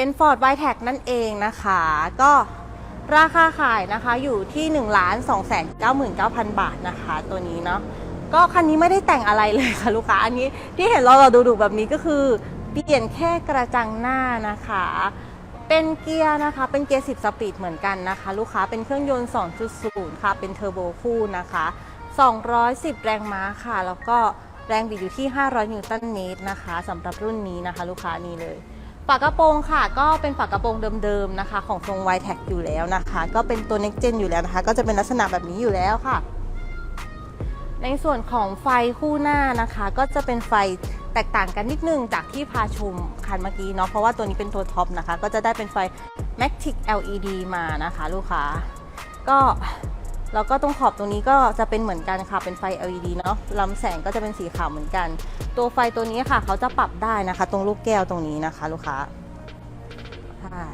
เป็น Ford w i t e c นั่นเองนะคะ ก็ราคาขายนะคะอยู่ที่1 2 9 9 0 0 0 บาทนะคะ ตัวนี้เนาะก็คันนี้ไม่ได้แต่งอะไรเลยค่ะลูกค้า อันนี้ที่เห็นเราเราดูๆแบบนี้ก็คือ เปลี่ยนแค่กระจังหน้านะคะ เป็นเกียร์นะคะ เป็นเกียร์ 10 สปีดเหมือนกันนะคะ ลูกค้าเป็นเครื่องยนต์ 2.0 ค่ะ เป็นเทอร์โบคู่นะคะ 210 แรงม้าค่ะ แล้วก็แรงบิดอยู่ที่ 500 นิวตันเมตรนะคะสำหรับรุ่นนี้นะคะ ลูกค้านี่เลย ฝากระโปรงค่ะ ก็เป็นฝากระโปรงเดิมๆนะคะ ของทรง y t e c อยู่แล้วนะคะ ก็เป็นตัว next gen อยู่แล้วนะคะ ก็จะเป็นลักษณะแบบนี้อยู่แล้วค่ะ ในส่วนของไฟคู่หน้านะคะ ก็จะเป็นไฟแตกต่างกันนิดนึงจากที่พาชมคันเมื่อกี้เนาะเพราะว่าตัวนี้เป็นตัวท็อปนะคะ ก็จะได้เป็นไฟ Matic LED มานะคะ ลูกค้าก็ แล้วก็ตรงขอบตรงนี้ก็จะเป็นเหมือนกันค่ะเป็นไฟ LED เนาะลำแสงก็จะเป็นสีขาวเหมือนกัน ตัวไฟตัวนี้ค่ะ เขาจะปรับได้นะคะ ตรงลูกแก้วตรงนี้นะคะ ลูกค้าใช่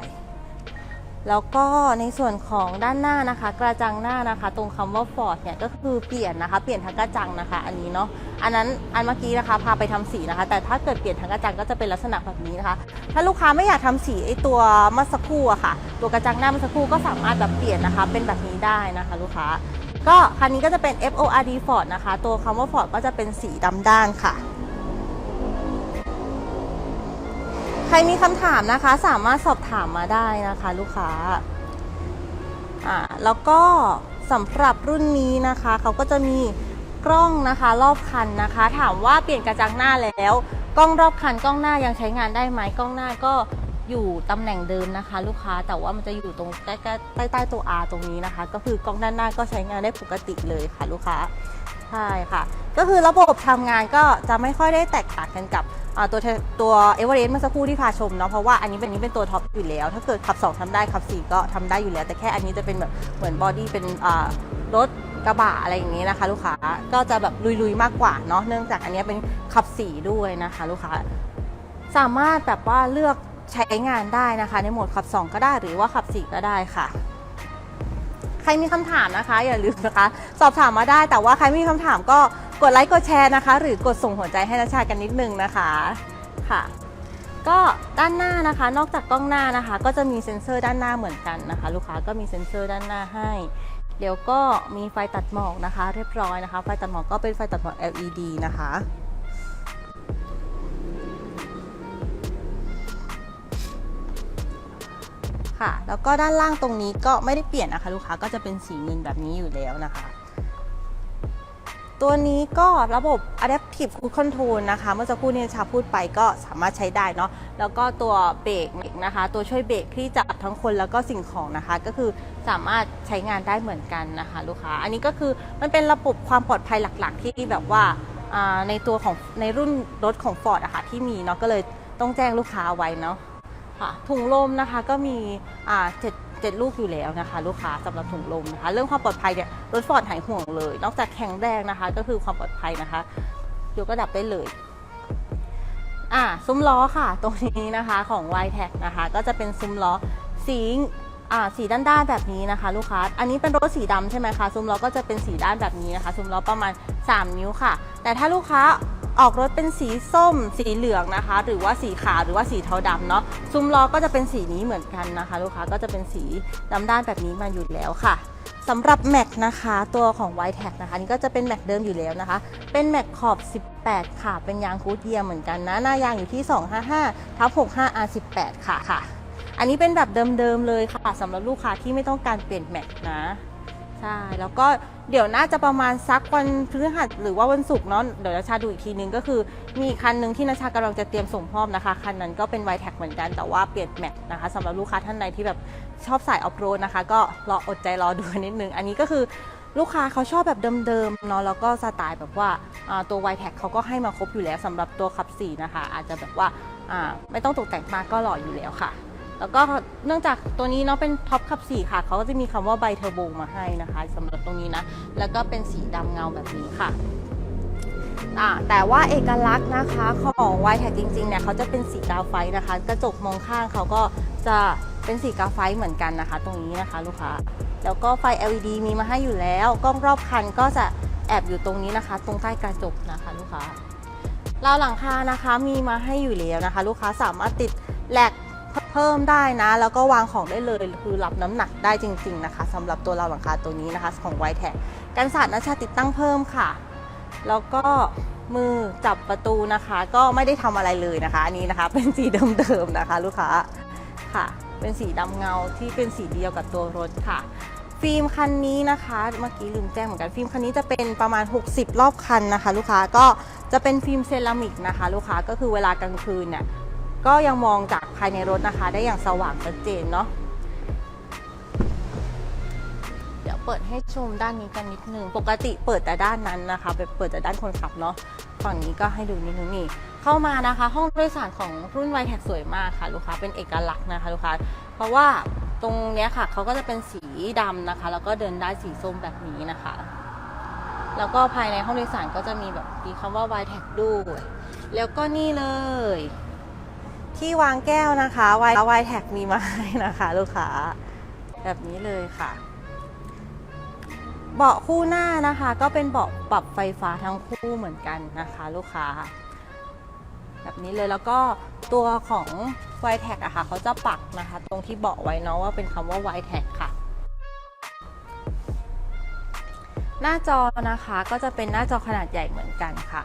แล้วก็ในส่วนของด้านหน้านะคะ กระจังหน้านะคะ ตรงคำว่า Ford เนี่ยก็คือเปลี่ยนนะคะ เปลี่ยนทั้งกระจังนะคะ อันนี้เนาะอันนั้นอันเมื่อกี้นะคะพาไปทำสีนะคะ แต่ถ้าเกิดเปลี่ยนทั้งกระจังก็จะเป็นลักษณะแบบนี้นะคะ ถ้าลูกค้าไม่อยากทำสีไอตัวเมื่อสักครู่อะค่ะ ตัวกระจังหน้าเมื่อสักครู่ก็สามารถแบบเปลี่ยนนะคะ เป็นแบบนี้ได้นะคะ ลูกค้า ก็คันนี้ก็จะเป็น FORD Ford นะคะ ตัวคำว่า Ford ก็จะเป็นสีดำด้านค่ะ รมีคำถามนะคะ สามารถสอบถามมาได้นะคะ ลูกค้าอ่าแล้วก็สำหรับรุ่นนี้นะคะ เขาก็จะมีกล้องนะคะรอบคันนะคะ ถามว่าเปลี่ยนกระจังหน้าแล้ว กล้องรอบคันกล้องหน้ายังใช้งานได้ไหมกล้องหน้าก็ อยู่ตำแหน่งเดิมนะคะ ลูกค้าแต่ว่ามันจะอยู่ตรงใกล้ๆใต้ใต้ตัว R ตรงนี้นะคะ ก็คือกล้องด้านหน้าก็ใช้งานได้ปกติเลยค่ะลูกค้าใช่ค่ะ ก็คือระบบทำงานก็จะไม่ค่อยได้แตกต่างกันกับตัวเทตัวเอเวอเรสต์เมื่อสักครู่ที่พาชมเนาะเพราะว่าอันนี้เป็นนี้เป็นตัวท็อปอยู่แล้ว ถ้าเกิดขับ 2ทำได้ขับ 4 ก็ทำได้อยู่แล้ว แต่แค่อันนี้จะเป็นแบบเหมือนบอดี้เป็นรถกระบะอะไรอย่างนี้นะคะ ลูกค้าก็จะแบบลุยๆมากกว่าเนาะเนื่องจากอันนี้เป็นขับ4ด้วยนะคะ ลูกค้า สามารถแบบว่าเลือก ใช้งานได้นะคะ ในโหมดขับ 2 ก็ได้หรือว่าขับ 4 ก็ได้ค่ะ ใครมีคำถามนะคะ อย่าลืมนะคะ สอบถามมาได้ แต่ว่าใครม่มีคำถามก็กดไลค์กดแชร์นะคะ หรือกดส่งหัวใจให้นัชชากันนิดนึงนะคะค่ะ ก็ด้านหน้านะคะ นอกจากกล้องหน้านะคะ ก็จะมีเซ็นเซอร์ด้านหน้าเหมือนกันนะคะ ลูกค้าก็มีเซ็นเซอร์ด้านหน้าให้เดี๋ยวก็มีไฟตัดหมอกนะคะ เรียบร้อยนะคะ ไฟตัดหมอกก็เป็นไฟตัดหมอก LED นะคะ ค่ะ แล้วก็ด้านล่างตรงนี้ก็ไม่ได้เปลี่ยนนะคะ ลูกค้าก็จะเป็นสีเงินแบบนี้อยู่แล้วนะคะ ตัวนี้ก็ระบบ Adaptive Cruise Control นะคะ เมื่อสักครู่นี้ชาพูดไปก็สามารถใช้ได้เนาะแล้วก็ตัวเบรกนะคะ ตัวช่วยเบรกที่จับทั้งคนแล้วก็สิ่งของนะคะ ก็คือสามารถใช้งานได้เหมือนกันนะคะ ลูกค้า อันนี้ก็คือมันเป็นระบบความปลอดภัยหลัก ๆ ที่แบบว่าในตัวของในรุ่นรถของ Ford อะค่ะที่มีเนาะก็เลยต้องแจ้งลูกค้าไว้เนาะ ค่ะถุงลมนะคะก็มีอ่าเจ็ดเจ็ดลูกอยู่แล้วนะคะ ลูกค้าสำหรับถุงลมนะคะ เรื่องความปลอดภัยเนี่ยรถฟอร์ดหายห่วงเลย นอกจากแข็งแรงนะคะ ก็คือความปลอดภัยนะคะยกระดับได้เลยอ่าซุ้มล้อค่ะ ตรงนี้นะคะของ y t e c นะคะ ก็จะเป็นซุ้มล้อสีอ่าสีด้านๆแบบนี้นะคะ ลูกค้า อันนี้เป็นรถสีดำใช่ไหมคะซุ้มล้อก็จะเป็นสีด้านแบบนี้นะคะ ซุ้มล้อประมาณ 3 นิ้วค่ะ แต่ถ้าลูกค้า ออกรถเป็นสีส้ม สีเหลืองนะคะ หรือว่าสีขาวหรือว่าสีเทาดำเนาะซุ้มล้อก็จะเป็นสีนี้เหมือนกันนะคะ ลูกค้าก็จะเป็นสีดำด้านแบบนี้มาอยู่แล้วค่ะสำหรับแม็กนะคะตัวของ y t e c นะคะนี่ก็จะเป็นแม็กเดิมอยู่แล้วนะคะ เป็นแม็กขอบ 18 ค่ะ เป็นยางกูดเยียเหมือนกันนะ หน้ายางอยู่ที่ 255ทับ65 R18 ค่ะค่ะ อันนี้เป็นแบบเดิมๆเลยค่ะสำหรับลูกค้าที่ไม่ต้องการเปลี่ยนแม็กนะ ใช่ แล้วก็เดี๋ยวน่าจะประมาณสักวันพฤหัสหรือว่าวันศุกร์เนาะเดี๋ยวนาชาดูอีกทีนึงก็คือ มีคันหนึ่งที่นาชากำลังจะเตรียมส่งมอบนะคะ คันนั้นก็เป็นไวแท็กเหมือนกันแต่ว่าเปลี่ยนแม็กนะคะสำหรับลูกค้าท่านใดที่แบบชอบสายออฟโรดนะคะ ก็รออดใจรอดูนิดนึง อันนี้ก็คือลูกค้าเขาชอบแบบเดิมๆเนาะแล้วก็สไตล์แบบว่าตัว y t e c เขาก็ให้มาครบอยู่แล้วสำหรับตัวขับ4นะคะ อาจจะแบบว่าไม่ต้องตกแต่งมากก็หล่ออยู่แล้วค่ะ แล้วก็เนื่องจากตัวนี้เนาะเป็นท็อปขับ4ค่ะ เขาก็จะมีคำว่าไบเทอร์โบมาให้นะคะสำหรับตรงนี้นะ แล้วก็เป็นสีดำเงาแบบนี้ค่ะแต่ว่าเอกลักษณ์นะคะของ y t a g จริงๆเนี่ยเขาจะเป็นสีกาไฟนะคะ กระจกมองข้างเขาก็จะเป็นสีกาไฟเหมือนกันนะคะ ตรงนี้นะคะลูกค้าแล้วก็ไฟ LED มีมาให้อยู่แล้วกล้องรอบคันก็จะแอบอยู่ตรงนี้นะคะ ตรงใต้กระจกนะคะลูกค้าราวหลังคานะคะมีมาให้อยู่แล้วนะคะ ลูกค้าสามารถติดแหลก เพิ่มได้นะ แล้วก็วางของได้เลยคือรับน้ำหนักได้จริง ๆ นะคะสำหรับตัวเราวหลังคาตัวนี้นะคะ ของไวแท็กกันศาสตร์นะชาติดตั้งเพิ่มค่ะ แล้วก็มือจับประตูนะคะ ก็ไม่ได้ทำอะไรเลยนะคะอันนี้นะคะเป็นสีเดิมๆนะคะ ลูกค้าค่ะ เป็นสีดำเงาที่เป็นสีเดียวกับตัวรถค่ะฟิล์มคันนี้นะคะ เมื่อกี้ลืมแจ้งเหมือนกันฟิล์มคันนี้จะเป็นประมาณ 60 รอบคันนะคะ ลูกค้าก็จะเป็นฟิล์มเซรามิกนะคะ ลูกค้าก็คือเวลากลางคืนเนี่ย ก็ยังมองจากภายในรถนะคะ ได้อย่างสว่างชัดเจนเนาะเดี๋ยวเปิดให้ชมด้านนี้กันนิดนึง ปกติเปิดแต่ด้านนั้นนะคะแบบเปิดแต่ด้านคนขับเนาะฝั่งนี้ก็ให้ดูนิดนึงนี่เข้ามานะคะ ห้องโดยสารของรุ่นไวแท็กสวยมากค่ะลูกค้าเป็นเอกลักษณ์นะคะลูกค้าเพราะว่าตรงเนี้ยค่ะเขาก็จะเป็นสีดำนะคะ แล้วก็เดินได้สีส้มแบบนี้นะคะ แล้วก็ภายในห้องโดยสารก็จะมีแบบมีคำว่า y t a g ด้วย แล้วก็นี่เลย ที่วางแก้วนะคะ y y t a g มีมาให้นะคะลูกค้า แบบนี้เลยค่ะ เบาะคู่หน้านะคะ ก็เป็นเบาะปรับไฟฟ้าทั้งคู่เหมือนกันนะคะ ลูกค้า แบบนี้เลยแล้วก็ตัวของ y t a g อะค่ะเขาจะปักนะคะ ตรงที่เบาะไว้เนาะว่าเป็นคำว่า y t a g ค่ะหน้าจอนะคะก็จะเป็นหน้าจอขนาดใหญ่เหมือนกันค่ะ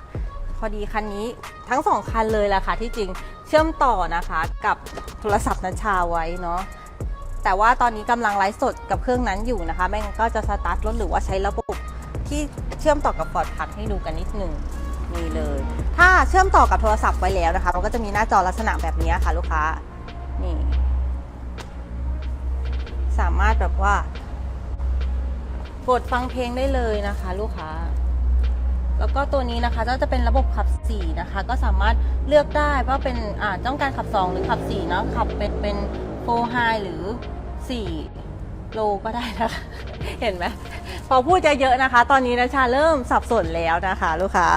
พอดีคันนี้ทั้งสองคันเลยแหละค่ะที่จริงเชื่อมต่อนะคะกับโทรศัพท์นัชชาไว้เนาะแต่ว่าตอนนี้กำลังไลฟ์สดกับเครื่องนั้นอยู่นะคะไม่งก็จะสตาร์ทรถหรือว่าใช้ระบบที่เชื่อมต่อกับฟอร์ดพัดให้ดูกันนิดหนึ่งนี่เลย ถ้าเชื่อมต่อกับโทรศัพท์ไว้แล้วนะคะ มันก็จะมีหน้าจอลักษณะแบบนี้ค่ะลูกค้านี่ สามารถแบบว่ากดฟังเพลงได้เลยนะคะ ลูกค้า แล้วก็ตัวนี้นะคะก็จะเป็นระบบขับ4นะคะ ก็สามารถเลือกได้ว่าเป็นอ่าต้องการขับ 2 หรือขับ4เนาะขับเป็นเป็นโฟไฮหรือ 4 โลก็ได้นะคะ เห็นไหมพอพูดจะเยอะนะคะ ตอนนี้นะชาเริ่มสับสนแล้วนะคะ ลูกค้า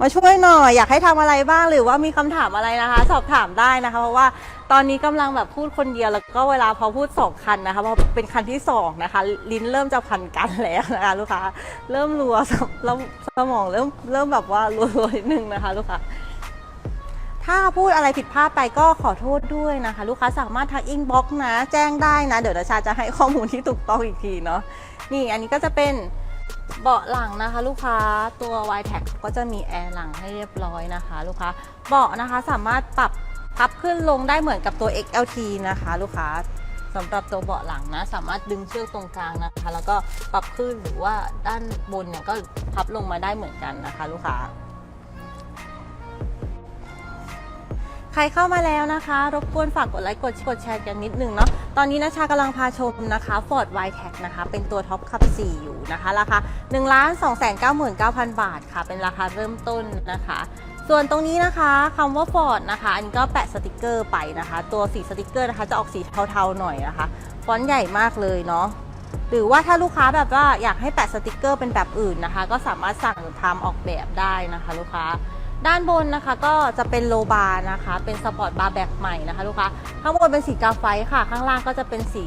มาช่วยหน่อยอยากให้ทำอะไรบ้างหรือว่ามีคำถามอะไรนะคะ สอบถามได้นะคะ เพราะว่าตอนนี้กำลังแบบพูดคนเดียวแล้วก็เวลาพอพูดสองคันนะคะพอเป็นคันที่สองนะคะ ลิ้นเริ่มจะพันกันแล้วนะคะลูกค้าเริ่มรัวสมแล้วสมองเริ่มเริ่มแบบว่ารัวๆนิดนึงนะคะลูกค้า ถ้าพูดอะไรผิดพลาดไปก็ขอโทษด้วยนะคะ ลูกค้าสามารถทักอินบ็อกซ์นะ แจ้งได้นะ เดี๋ยวดาชาจะให้ข้อมูลที่ถูกต้องอีกทีเนาะนี่อันนี้ก็จะเป็น เบาะหลังนะคะ ลูกค้าตัว y t a c ก็จะมีแอร์หลังให้เรียบร้อยนะคะ ลูกค้าเบาะนะคะสามารถปรับพับขึ้นลงได้เหมือนกับตัว XLT นะคะ ลูกค้าสำหรับตัวเบาะหลังนะ สามารถดึงเชือกตรงกลางนะคะ แล้วก็ปรับขึ้นหรือว่าด้านบนเนี่ยก็พับลงมาได้เหมือนกันนะคะ ลูกค้า รเข้ามาแล้วนะคะ รบกวนฝากกดไลค์กดกดแชร์กันนิดนึงเนาะตอนนี้นะชากำลังพาชมนะคะ Ford y t a g นะคะเป็นตัวท็อปขับ4อยู่นะคะราคา1 2 9 9 9 0 0 บาทค่ะ เป็นราคาเริ่มต้นนะคะส่วนตรงนี้นะคะคำว่า Ford นะคะ อันนี้ก็แปะสติกเกอร์ไปนะคะ ตัวสีสติกเกอร์นะคะ จะออกสีเทาๆหน่อยนะคะ ฟอนต์ใหญ่มากเลยเนาะหรือว่าถ้าลูกค้าแบบว่าอยากให้แปะสติกเกอร์เป็นแบบอื่นนะคะ ก็สามารถสั่งทำออกแบบได้นะคะ ลูกค้า ด้านบนนะคะก็จะเป็นโลบาร์นะคะ เป็นสปอร์ตบาร์แบบใหม่นะคะลูกค้าข้างบนเป็นสีกาไฟค่ะ ข้างล่างก็จะเป็นสี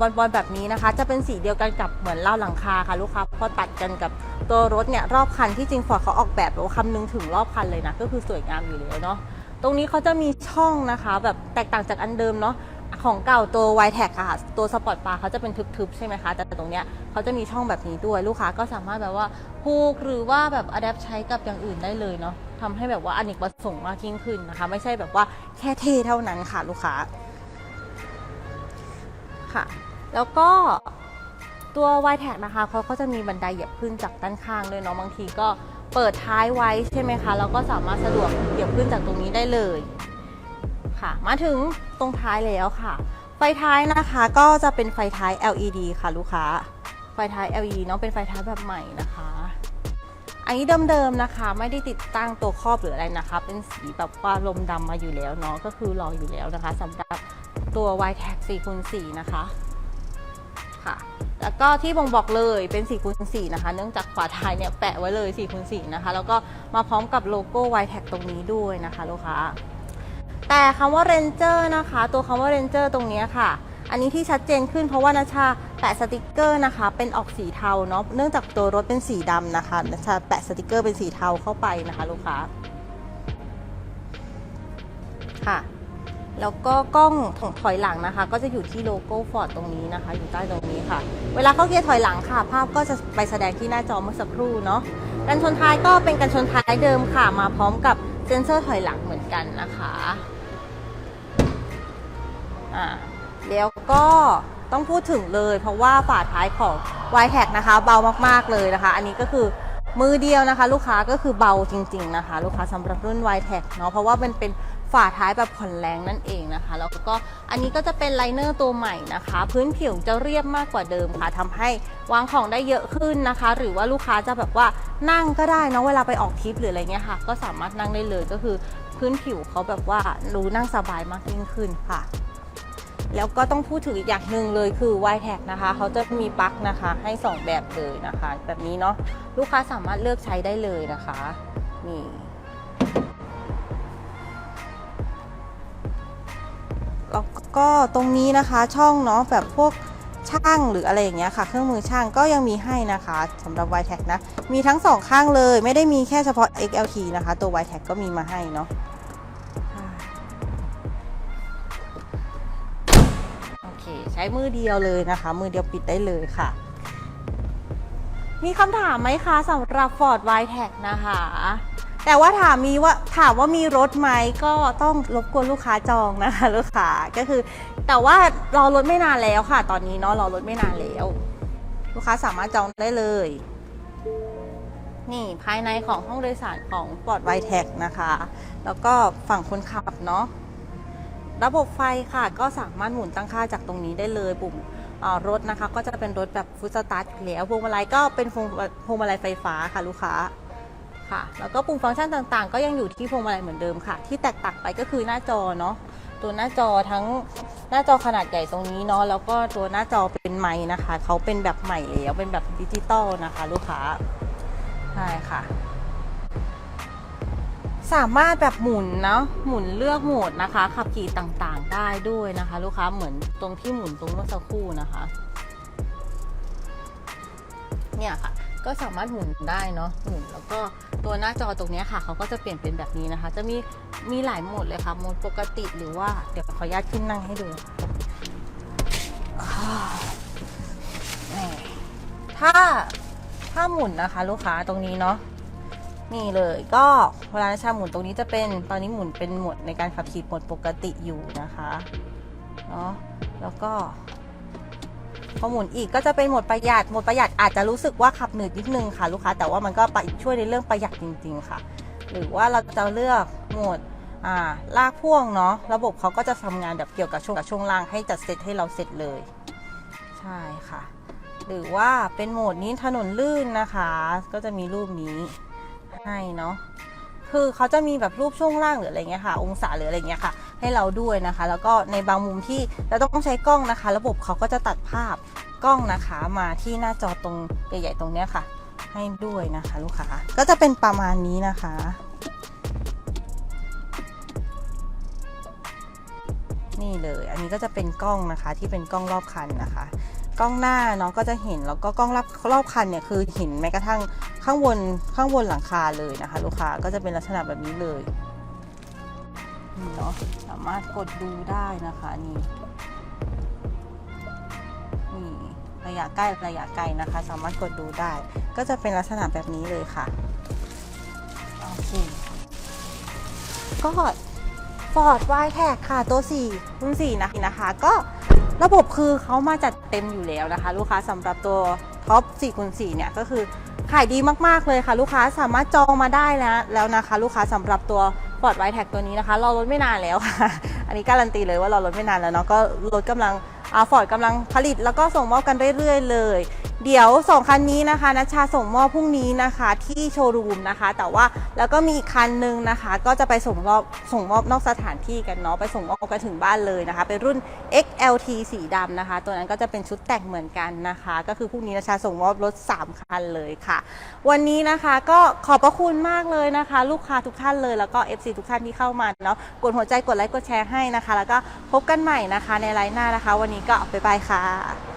บอลบอลแบบนี้นะคะ จะเป็นสีเดียวกันกับเหมือนเล่าหลังคาค่ะลูกค้าพอตัดกันกับตัวรถเนี่ยรอบคันที่จริงฟอร์ดเขาออกแบบแบบว่าคำนึงถึงรอบคันเลยนะก็คือสวยงามอยู่แล้วเนาะตรงนี้เขาจะมีช่องนะคะ แบบแตกต่างจากอันเดิมเนาะของเก่าตัว y t a g ค่ะ ตัวสปอร์ตบาร์เขาจะเป็นทึบๆใช่ไหมคะ แต่ตรงเนี้ยเขาจะมีช่องแบบนี้ด้วยลูกค้าก็สามารถแบบว่าผูกหรือว่าแบบอัดแอปใช้กับอย่างอื่นได้เลยเนาะ ทำให้แบบว่าอเนกประสงค์มากยิ่งขึ้นนะคะ ไม่ใช่แบบว่าแค่เท่เท่านั้นค่ะลูกค้าค่ะ แล้วก็ตัว y t a g นะคะเขาก็จะมีบันไดเหยียบขึ้นจากด้านข้างด้วยเนาะบางทีก็เปิดท้ายไว้ใช่ไหมคะแล้วก็สามารถสะดวกเหยียบขึ้นจากตรงนี้ได้เลยค่ะ มาถึงตรงท้ายแล้วค่ะ ไฟท้ายนะคะก็จะเป็นไฟท้าย LED ค่ะลูกค้า ไฟท้าย LED เนาะเป็นไฟท้ายแบบใหม่นะคะ นนี้เดิมๆนะคะ ไม่ได้ติดตั้งตัวครอบหรืออะไรนะคะ เป็นสีแบบว่าลมดำมาอยู่แล้วเนาะก็คือรออยู่แล้วนะคะสำหรับตัว y t a g 4คูณ4นะคะค่ะ แล้วก็ที่บ่งบอกเลยเป็น4คูณ4นะคะ เนื่องจากฝาท้ายเนี่ยแปะไว้เลย4คูณ4นะคะ แล้วก็มาพร้อมกับโลโก้ y t a g ตรงนี้ด้วยนะคะลูกค้าแต่คำว่า Ranger นะคะ ตัวคำว่า Ranger ตรงนี้ค่ะ อันนี้ที่ชัดเจนขึ้นเพราะว่านาชา แปะสติกเกอร์นะคะ เป็นออกสีเทาเนาะเนื่องจากตัวรถเป็นสีดำนะคะนาชาแปะสติกเกอร์เป็นสีเทาเข้าไปนะคะลูกค้าค่ะแล้วก็กล้องถอยหลังนะคะ ก็จะอยู่ที่โลโก้ฟอร์ดตรงนี้นะคะ อยู่ใต้ตรงนี้ค่ะ เวลาเข้าเกียร์ถอยหลังค่ะ ภาพก็จะไปแสดงที่หน้าจอเมื่อสักครู่เนาะกันชนท้ายก็เป็นกันชนท้ายเดิมค่ะ มาพร้อมกับเซ็นเซอร์ถอยหลังเหมือนกันนะคะอ่าแล้วก็ ต้องพูดถึงเลย เพราะว่าฝาท้ายของ y t a g นะคะเบามากๆเลยนะคะ อันนี้ก็คือมือเดียวนะคะ ลูกค้าก็คือเบาจริง ๆนะคะ ลูกค้าสำหรับรุ่น y t a g เนาะเพราะว่ามันเป็นฝาท้ายแบบผ่อนแรงนั่นเองนะคะ แล้วก็อันนี้ก็จะเป็นไลเนอร์ตัวใหม่นะคะ พื้นผิวจะเรียบมากกว่าเดิมค่ะทำให้วางของได้เยอะขึ้นนะคะ หรือว่าลูกค้าจะแบบว่านั่งก็ได้เนาะเวลาไปออกทริปหรืออะไรเงี้ยค่ะ ก็สามารถนั่งได้เลยก็คือพื้นผิวเขาแบบว่ารู้นั่งสบายมากยิ่งขึ้นค่ะ แล้วก็ต้องพูดถึงอีกอย่างหนึ่งเลยคือ y t a g นะคะเขาจะมีปลั๊กนะคะให้ 2 แบบเลยนะคะ แบบนี้เนาะลูกค้าสามารถเลือกใช้ได้เลยนะคะนี่แล้วก็ตรงนี้นะคะช่องเนาะแบบพวกช่างหรืออะไรอย่างเงี้ยค่ะ เครื่องมือช่างก็ยังมีให้นะคะสำหรับ y t a g นะ มีทั้งสองข้างเลยไม่ได้มีแค่เฉพาะ XLT นะคะ ตัว y t a g ก็มีมาให้เนาะ ใช้มือเดียวเลยนะคะ มือเดียวปิดได้เลยค่ะ มีคำถามไหมคะสำหรับ Ford w i t e c นะคะ แต่ว่าถามมีว่าถามว่ามีรถไหมก็ต้องรบกวนลูกค้าจองนะคะลูกค้าก็คือ แต่ว่ารอรถไม่นานแล้วค่ะ ตอนนี้เนาะรอรถไม่นานแล้ว ลูกค้าสามารถจองได้เลย นี่ภายในของห้องโดยสารของ Ford w i t e c นะคะ แล้วก็ฝั่งคนขับเนาะ ระบบไฟค่ะก็สามารถหมุนตั้งค่าจากตรงนี้ได้เลยปุ่มรถนะคะ ก็จะเป็นรถแบบฟุตสตาร์ทอยู่แล้วพวงมาลัยก็เป็นพวงพวงมาลัยไฟฟ้าค่ะลูกค้าค่ะ แล้วก็ปุ่มฟังก์ชันต่างๆ ก็ยังอยู่ที่พวงมาลัยเหมือนเดิมค่ะ ที่แตกต่างไปก็คือหน้าจอเนาะตัวหน้าจอทั้งหน้าจอขนาดใหญ่ตรงนี้เนาะแล้วก็ตัวหน้าจอเป็นไม้นะคะเขาเป็นแบบใหม่แล้วเป็นแบบดิจิตอลนะคะ ลูกค้าใช่ค่ะ สามารถแบบหมุนเนาะหมุนเลือกโหมดนะคะ ขับขี่ต่างๆได้ด้วยนะคะ ลูกค้าเหมือนตรงที่หมุนตรงเมื่อสักครู่นะคะ เนี่ยค่ะ ก็สามารถหมุนได้เนาะหมุนแล้วก็ตัวหน้าจอตรงนี้ค่ะเขาก็จะเปลี่ยนเป็นแบบนี้นะคะ จะมีมีหลายโหมดเลยค่ะโหมดปกติหรือว่าเดี๋ยวขออนุญาตขึ้นนั่งให้ดูถ้าถ้าหมุนนะคะ ลูกค้าตรงนี้เนาะ นี่เลยก็เวลาชาหมุนตรงนี้จะเป็นตอนนี้หมุนเป็นโหมดในการขับขี่โหมดปกติอยู่นะคะเนาะแล้วก็พอหมุนอีกก็จะเป็นโหมดประหยัดโหมดประหยัดอาจจะรู้สึกว่าขับหนืดนิดนึงค่ะลูกค้าแต่ว่ามันก็ไปช่วยในเรื่องประหยัดจริง ๆ ค่ะ หรือว่าเราจะเลือกโหมดอ่าลากพ่วงเนาะระบบเขาก็จะทำงานแบบเกี่ยวกับช่วงกับช่วงล่างให้จัดเซตให้เราเสร็จเลย ใช่ค่ะ หรือว่าเป็นโหมดนี้ถนนลื่นนะคะ ก็จะมีรูปนี้ ให้เนาะคือเขาจะมีแบบรูปช่วงล่างหรืออะไรเงี้ยค่ะ องศาหรืออะไรเงี้ยค่ะ ให้เราด้วยนะคะ แล้วก็ในบางมุมที่เราต้องใช้กล้องนะคะ ระบบเขาก็จะตัดภาพกล้องนะคะมาที่หน้าจอตรงใหญ่ๆตรงเนี้ยค่ะ ให้ด้วยนะคะ ลูกค้าก็จะเป็นประมาณนี้นะคะนี่เลย อันนี้ก็จะเป็นกล้องนะคะที่เป็นกล้องรอบคันนะคะ กล้องหน้าเน้องก็จะเห็นแล้วก็กล้องรอบรอบคันเนี่ยคือเห็นแม้กระทั่ง ข้างบนข้างบนหลังคาเลยนะคะ ลูกค้าก็จะเป็นลักษณะแบบนี้เลยเนาะสามารถกดดูได้นะคะนี่นี่ระยะใกล้ระยะไกลนะคะ สามารถกดดูได้ ก็จะเป็นลักษณะแบบนี้เลยค่ะโอเคก็ฟอร์ดวายแท็กค่ะตัว4รุ่น4นะนะคะ ก็ระบบคือเขามาจัดเต็มอยู่แล้วนะคะ ลูกค้าสำหรับตัวท็อป4คูณ4เนี่ยก็คือ ขายดีมากๆเลยค่ะ ลูกค้าสามารถจองมาได้แล้วแล้วนะคะ ลูกค้าสำหรับตัว Ford w i t e a g ตัวนี้นะคะรอรถไม่นานแล้วค่ะ อันนี้การันตีเลยว่ารอรถไม่นานแล้วเนาะก็รถกำลังอาฟอร์ดกำลังผลิตแล้วก็ส่งมอบกันเรื่อยๆเลย เดี๋ยวสองคันนี้นะคะนัชชาส่งมอบพรุ่งนี้นะคะที่โชว์รูมนะคะ แต่ว่าแล้วก็มีอีกคันนึงนะคะ ก็จะไปส่งมอบส่งมอบนอกสถานที่กันเนาะไปส่งมอบกันถึงบ้านเลยนะคะ เป็นรุ่น XLT สีดำนะคะ ตัวนั้นก็จะเป็นชุดแต่งเหมือนกันนะคะ ก็คือพรุ่งนี้นัชชาส่งมอบรถ 3 คันเลยค่ะ วันนี้นะคะก็ขอบพระคุณมากเลยนะคะ ลูกค้าทุกท่านเลยแล้วก็ FC ทุกท่านที่เข้ามาเนาะกดหัวใจกดไลค์กดแชร์ให้นะคะ แล้วก็พบกันใหม่นะคะในไลน์หน้านะคะ วันนี้ก็ไปบายค่ะ